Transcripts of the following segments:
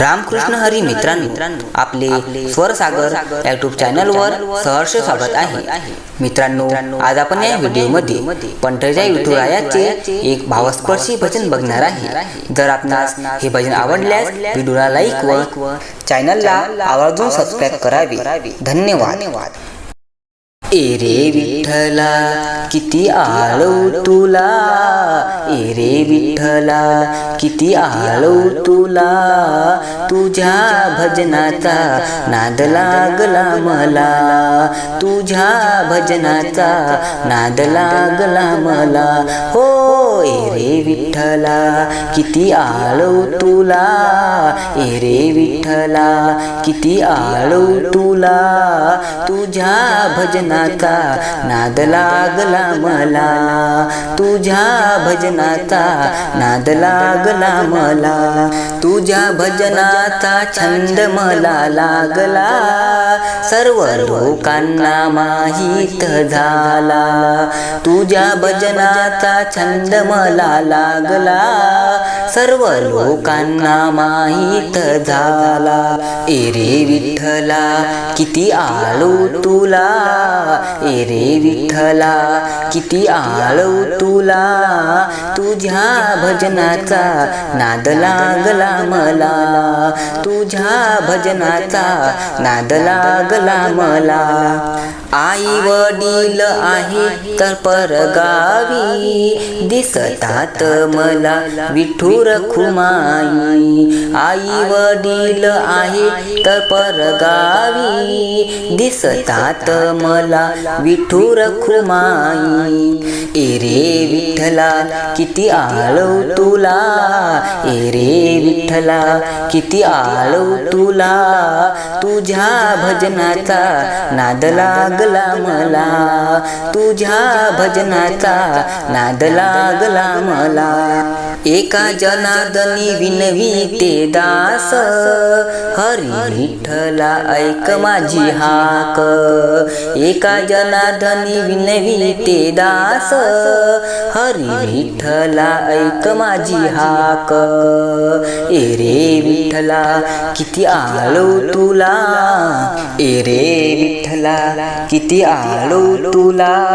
रामकृष्ण हरी मित्रांनो आपले स्वरसागर युट्यूब चॅनलवर सहर्ष स्वागत आहे. मित्रांनो आज आपण या व्हिडिओमध्ये पंढरीच्या विठुरायाचे एक भावस्पर्शी भजन बघणार आहे. जर आपणास हे भजन आवडल्यास व्हिडिओला लाईक व चॅनलला आवर्जून सबस्क्राईब करावे. धन्यवाद. एरे विठ्ठला किती आळव तुला. एरे विठ्ठला किती आळव तुला. तुझ्या भजनाचा नाद लागला मला. तुझ्या भजनाचा नाद लागला मला. हो एरे विठ्ठला किती आळव तुला. ए रे विठ्ठला किती आळू तुला. तुझ्या भजनाचा नाद लागला मला. तुझ्या भजनाचा नाद लागला मला. तुझ्या भजनाचा छंद मला लागला. सर्व लोकांना माहीत झाला. तुझ्या भजनाचा छंद मला लागला. सर्व लोकांना माहीत झाला. ए एरे विठ्ठला किती आळू तुला. एरे विठ्ठला किती आळू तुला. तुझ्या भजनाचा नाद लागला मला. तुझ्या भजनाचा नाद लागला मला. आई वडील आहे तर परगावी दिसतात मला विठुर खुमाई. आई वडील आहे तर परगावी दिसतात मला विठुर खुमाई. एरे विठ्ठला किती आळव तुला. एरे विठ्ठला किती आळव तुला. तुझ्या भजनाचा नादला लागला मला. तुझ्या भजनाचा नाद लागला मला. एका जनार्दनी विनवी ते दास. हरी विठ्ठला ऐक माझी हाक. एका जनार्दनी विनवी ते दास. हरी विठ्ठला ऐक माझी हाक. ए रे विठ्ठला किती आळू तुला. ए रे विठ्ठला किती आलो तुला?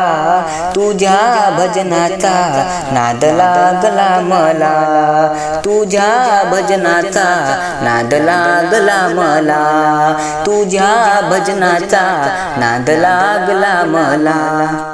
तुझ्या भजनाचा नाद लागला मला. तुझ्या भजनाचा नाद लागला मला. तुझ्या भजनाचा नाद लागला मला.